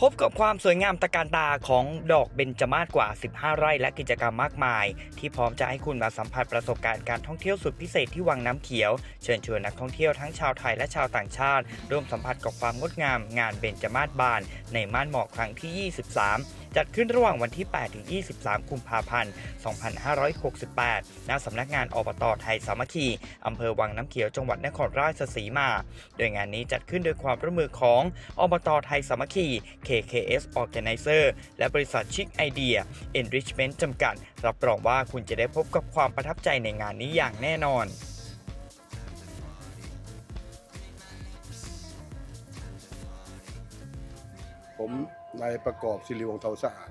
พบกับความสวยงามตะการตาของดอกเบญจมาศกว่า 15 ไร่ และกิจกรรมมากมาย ที่พร้อมจะให้คุณมาสัมผัสประสบการณ์การท่องเที่ยวสุดพิเศษที่วังน้ำเขียว เชิญชวนนักท่องเที่ยวทั้งชาวไทยและชาวต่างชาติ ร่วมสัมผัสกับความงดงามงานเบญจมาศบาน ในม่านหมอกครั้งที่ 23 จัดขึ้นระหว่างวันที่ 8 ถึง 23 กุมภาพันธ์ 2568 ณ สำนักงานอบตไทยสามัคคี อำเภอวังน้ำเขียว จังหวัดนครราชสีมา โดยงานนี้จัดขึ้นโดยความร่วมมือของอบตไทยสามัคคี KKS Organizer และบริษัทชิคไอเดีย Enrichment จำกัด รับรองว่าคุณจะได้พบกับความประทับใจในงานนี้อย่างแน่นอนผม นายประกอบศิริวงศ์เทาสะอาด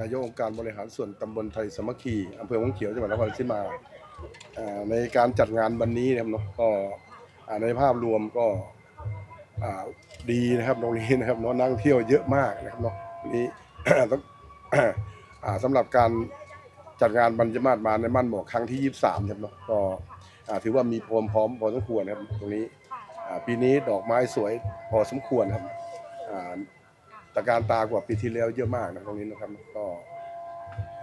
นายกองค์การบริหารส่วนตำบลไทยสมัคคีอำเภอวังเขียวจังหวัดนครราชสีมาในการจัดงานวันนี้นะครับเนาะก็ในภาพรวมก็ดีนะครับตรงนี้นะครับเนาะนักท่องเที่ยวเยอะมากนะครับเนาะนี้ต้องอ่าสำหรับการจัดงานบรรจมาศมาในมั่นหมอกครั้งที่ 23ครับเนาะก็ถือว่ามีพร้อมพร้อมพอสมควรนะครับตรงนี้ปีนี้ดอกไม้สวยพอสมควรครับ ตะการตากว่าปีที่แล้วเยอะมากนะตรงนี้นะครับ ก็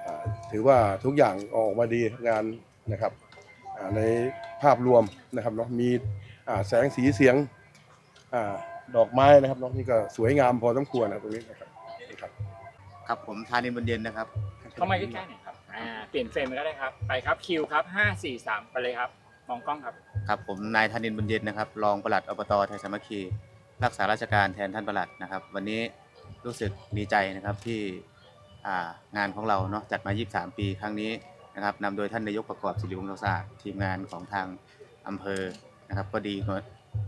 อ่าถือว่าทุกอย่างออกมาดีงานนะครับอ่าในภาพรวมนะครับเนาะมีอ่าแสงสีเสียงอาดอกไม้นะครับเนาะนี่ก็สวยงามพอสมควรนะตรงนี้นะครับนี่ครับครับผมธานินบุญเย็นนะครับเข้ามาใกล้ๆหน่อยครับอ่าเปลี่ยนเฟรมก็ได้ครับ ไปครับคิวครับห้าสี่สามไปเลยครับมองกล้องครับครับผมนายธานินบุญเย็นนะครับ รองปลัดอบตไทยสามัคคีรักษาราชการแทนท่านปลัดนะครับ วันนี้ รู้สึกดีใจนะครับที่งานของเราเนาะจัดมา 23 ปีครั้งนี้นะครับนำโดยท่านนายกประกอบศิริวงศ์ศาสตร์ทีมงานของทางอำเภอนะครับ ก็ดี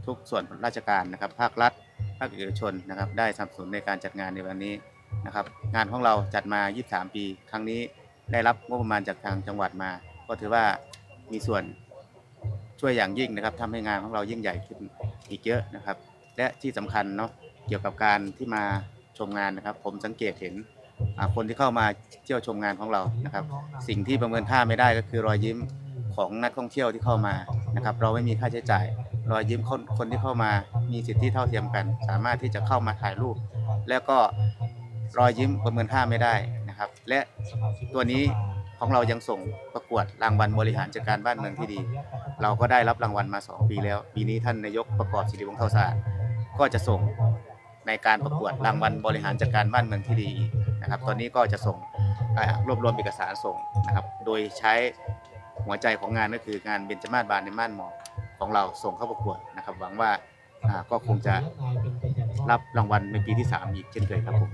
ทุกส่วนราชการนะครับ ภาครัฐ ภาคเอกชนนะครับ ได้สนับสนุนในการจัดงานในวันนี้นะครับ งานของเราจัดมา 23 ปี ครั้งนี้ได้รับงบประมาณจากทางจังหวัดมา ก็ถือว่ามีส่วนช่วยอย่างยิ่งนะครับทำให้งานของเรายิ่งใหญ่ขึ้นอีกเยอะนะครับ และที่สำคัญเนาะเกี่ยวกับการที่มา ชมงานนะครับ ผมสังเกตเห็นอ่าคนที่เข้ามาเที่ยวชมงานของเรานะครับ สิ่งที่ประเมินค่าไม่ได้ก็คือรอยยิ้มของนักท่องเที่ยวที่เข้ามานะครับ เราไม่มีค่าใช้จ่าย รอยยิ้มคนคนที่เข้ามามีสิทธิเท่าเทียมกัน สามารถที่จะเข้ามาถ่ายรูป แล้วก็รอยยิ้มประเมินค่าไม่ได้นะครับ และตัวนี้ของเรายังส่งประกวดรางวัลบริหารจัดการบ้านเมืองที่ดี เราก็ได้รับรางวัลมา 2 ปีแล้ว ปีนี้ท่านนายกประกอบศิริวงศ์เทาสะอาดก็จะส่ง ในการประกวดรางวัลบริหารจัดการบ้านเมืองที่ดีนะครับ ตอนนี้ก็จะส่งรวบรวมเอกสารส่งนะครับ โดยใช้หัวใจของงานก็คืองานเบญจมาศบานในม่านหมอกของเราส่งเข้าประกวดนะครับ หวังว่าอ่าก็คงจะรับรางวัลในปีที่ 3 อีกเช่นเคยครับผม